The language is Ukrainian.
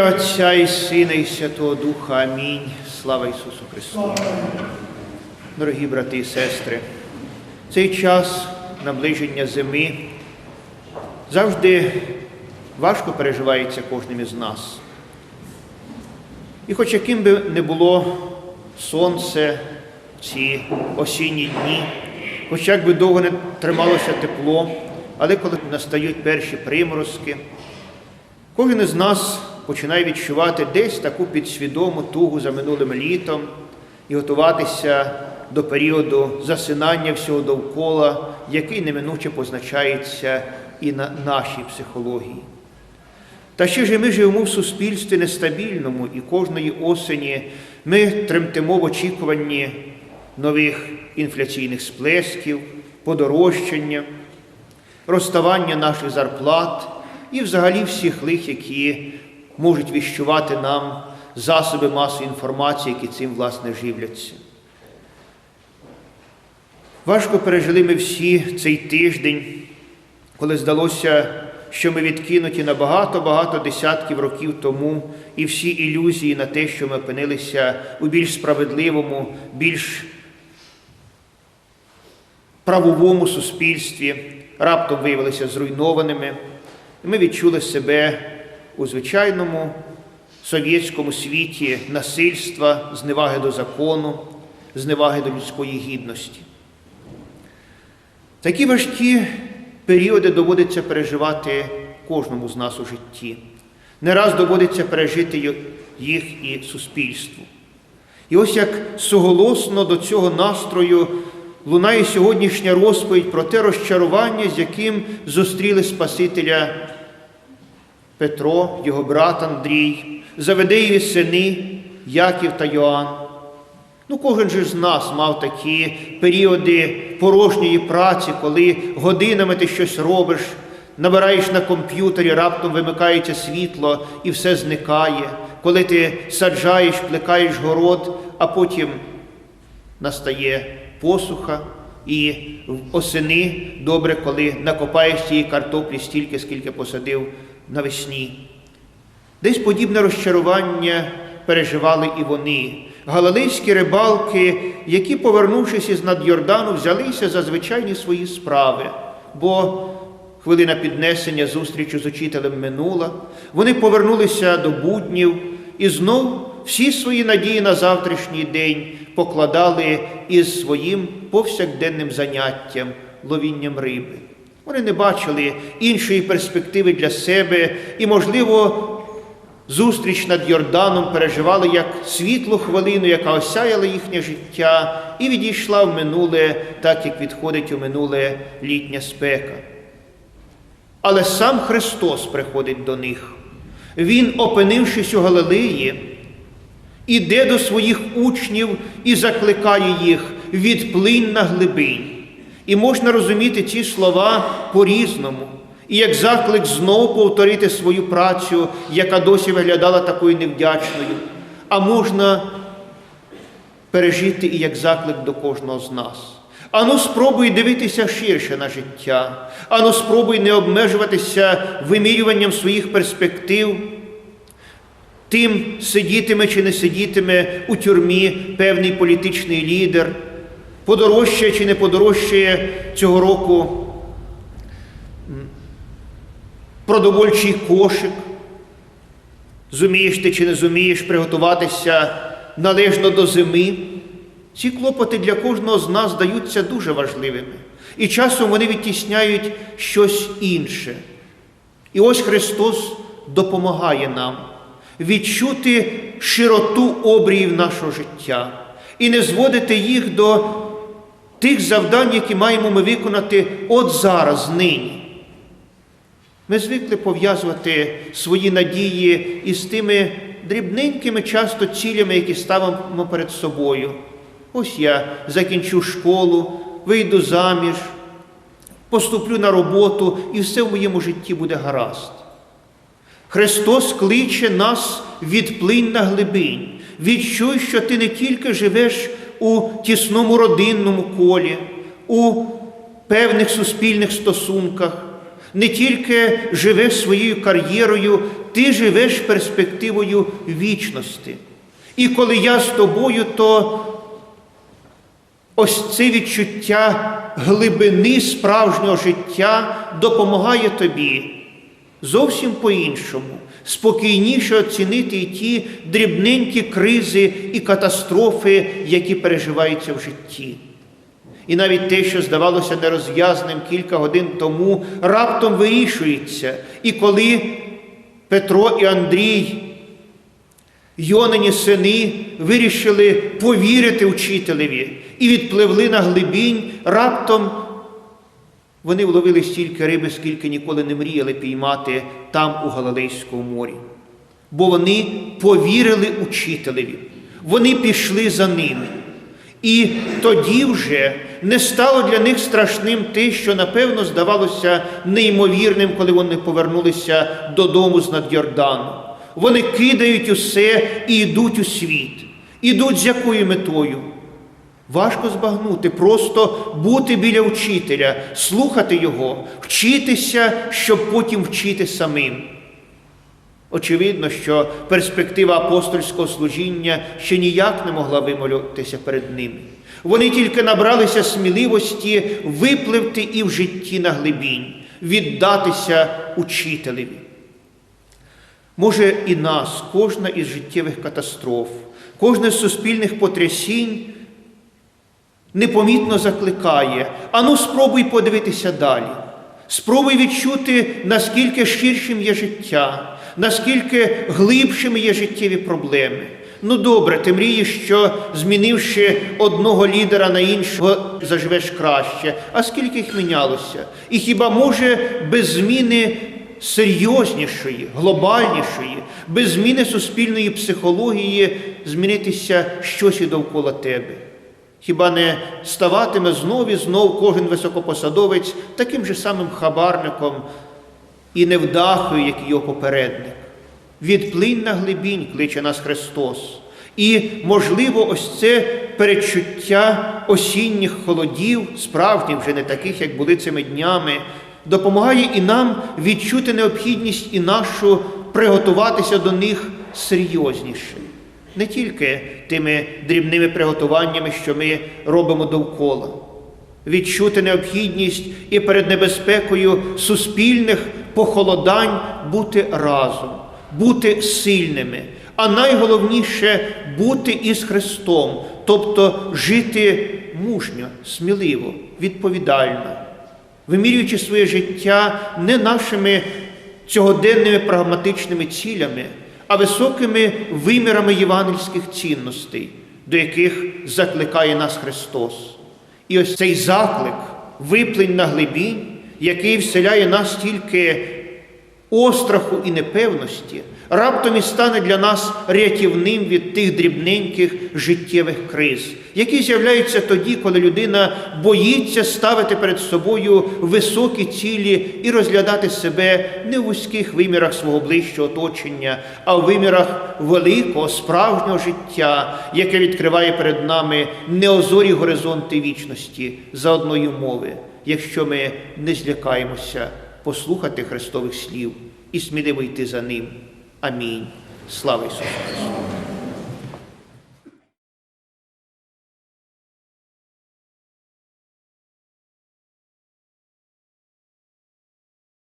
ім'я Отця і Сина, і Святого Духа. Амінь. Слава Ісусу Христу. Дорогі брати і сестри, цей час наближення зими завжди важко переживається кожним із нас. І хоч яким би не було сонце ці осінні дні, хоч як би довго не трималося тепло, але коли настають перші приморозки, кожен із нас починає відчувати десь таку підсвідому тугу за минулим літом і готуватися до періоду засинання всього довкола, який неминуче позначається і на нашій психології. Та ще ж ми живемо в суспільстві нестабільному, і кожної осені ми тремтимо в очікуванні нових інфляційних сплесків, подорожчання, розставання наших зарплат і взагалі всіх лих, які можуть віщувати нам засоби масової інформації, які цим власне живляться. Важко пережили ми всі цей тиждень, коли здалося, що ми відкинуті на багато-багато десятків років тому, і всі ілюзії на те, що ми опинилися у більш справедливому, більш правовому суспільстві, раптом виявилися зруйнованими, і ми відчули себе у звичайному совєтському світі насильства, зневаги до закону, зневаги до людської гідності. Такі важкі періоди доводиться переживати кожному з нас у житті. Не раз доводиться пережити їх і суспільству. І ось як суголосно до цього настрою лунає сьогоднішня розповідь про те розчарування, з яким зустріли Спасителя Петро, його брат Андрій, Заведеєві сини Яків та Йоанн. Ну, кожен же з нас мав такі періоди порожньої праці, коли годинами ти щось робиш, набираєш на комп'ютері, раптом вимикається світло і все зникає, коли ти саджаєш, плекаєш город, а потім настає посуха, і осени добре, коли накопаєш цієї картоплі стільки, скільки посадив навесні. Десь подібне розчарування переживали і вони. Галилейські рибалки, які, повернувшись із над Йордану, взялися за звичайні свої справи, бо хвилина піднесення зустрічі з учителем минула, вони повернулися до буднів і знов всі свої надії на завтрашній день покладали із своїм повсякденним заняттям, ловінням риби. Вони не бачили іншої перспективи для себе і, можливо, зустріч над Йорданом переживали як світлу хвилину, яка осяяла їхнє життя, і відійшла в минуле, так як відходить у минуле літня спека. Але сам Христос приходить до них. Він, опинившись у Галилеї, іде до своїх учнів і закликає їх відплинь на глибинь. І можна розуміти ці слова по-різному. І як заклик знову повторити свою працю, яка досі виглядала такою невдячною, а можна пережити і як заклик до кожного з нас. Ану, спробуй дивитися ширше на життя, ану, спробуй не обмежуватися вимірюванням своїх перспектив, тим сидітиме чи не сидітиме у тюрмі певний політичний лідер, подорожчає чи не подорожчає цього року продовольчий кошик. Зумієш ти чи не зумієш приготуватися належно до зими. Ці клопоти для кожного з нас здаються дуже важливими. І часом вони відтісняють щось інше. І ось Христос допомагає нам відчути широту обріїв нашого життя і не зводити їх до тих завдань, які маємо ми виконати от зараз, нині. Ми звикли пов'язувати свої надії із тими дрібненькими часто цілями, які ставимо перед собою. Ось я закінчу школу, вийду заміж, поступлю на роботу, і все в моєму житті буде гаразд. Христос кличе нас відплинь на глибинь. Відчуй, що ти не тільки живеш у тісному родинному колі, у певних суспільних стосунках, не тільки живеш своєю кар'єрою ти живеш перспективою вічності. І коли я з тобою, то ось це відчуття глибини справжнього життя допомагає тобі зовсім по-іншому, спокійніше оцінити і ті дрібненькі кризи і катастрофи, які переживаються в житті. І навіть те, що здавалося нерозв'язним кілька годин тому, раптом вирішується. І коли Петро і Андрій, Йонині сини, вирішили повірити учителеві і відпливли на глибінь, раптом вони вловили стільки риби, скільки ніколи не мріяли піймати там, у Галилейському морі. Бо вони повірили учителеві, вони пішли за ними. І тоді вже не стало для них страшним те, що напевно здавалося неймовірним, коли вони повернулися додому з над Йордану. Вони кидають усе і йдуть у світ. Ідуть з якою метою? Важко збагнути, просто бути біля учителя, слухати його, вчитися, щоб потім вчити самим. Очевидно, що перспектива апостольського служіння ще ніяк не могла вимолюватися перед ними. Вони тільки набралися сміливості випливти і в житті на глибінь, віддатися учителеві. Може, і нас, кожна із життєвих катастроф, кожне з суспільних потрясінь непомітно закликає, ану спробуй подивитися далі. Спробуй відчути, наскільки ширшим є життя, наскільки глибшими є життєві проблеми. Ну добре, ти мрієш, що змінивши одного лідера на іншого, заживеш краще. А скільки їх мінялося? І хіба може без зміни серйознішої, глобальнішої, без зміни суспільної психології змінитися щось і довкола тебе? Хіба не ставатиме знов і знов кожен високопосадовець таким же самим хабарником і невдахою, як його попередник? Відплинь на глибінь, кличе нас Христос. І, можливо, ось це перечуття осінніх холодів, справжніх вже не таких, як були цими днями, допомагає і нам відчути необхідність і нашу приготуватися до них серйозніше. Не тільки тими дрібними приготуваннями, що ми робимо довкола, відчути необхідність і перед небезпекою суспільних похолодань бути разом, бути сильними, а найголовніше бути із Христом, тобто жити мужньо, сміливо, відповідально, вимірюючи своє життя не нашими цьогоденними прагматичними цілями а високими вимірами євангельських цінностей, до яких закликає нас Христос. І ось цей заклик, виплень на глибінь, який вселяє нас тільки остраху і непевності, раптом і стане для нас рятівним від тих дрібненьких життєвих криз, які з'являються тоді, коли людина боїться ставити перед собою високі цілі і розглядати себе не в вузьких вимірах свого ближчого оточення, а в вимірах великого, справжнього життя, яке відкриває перед нами неозорі горизонти вічності за одної мови, якщо ми не злякаємося послухати Христових слів і сміливо йти за ним. Амінь. Слава Ісусу Христу!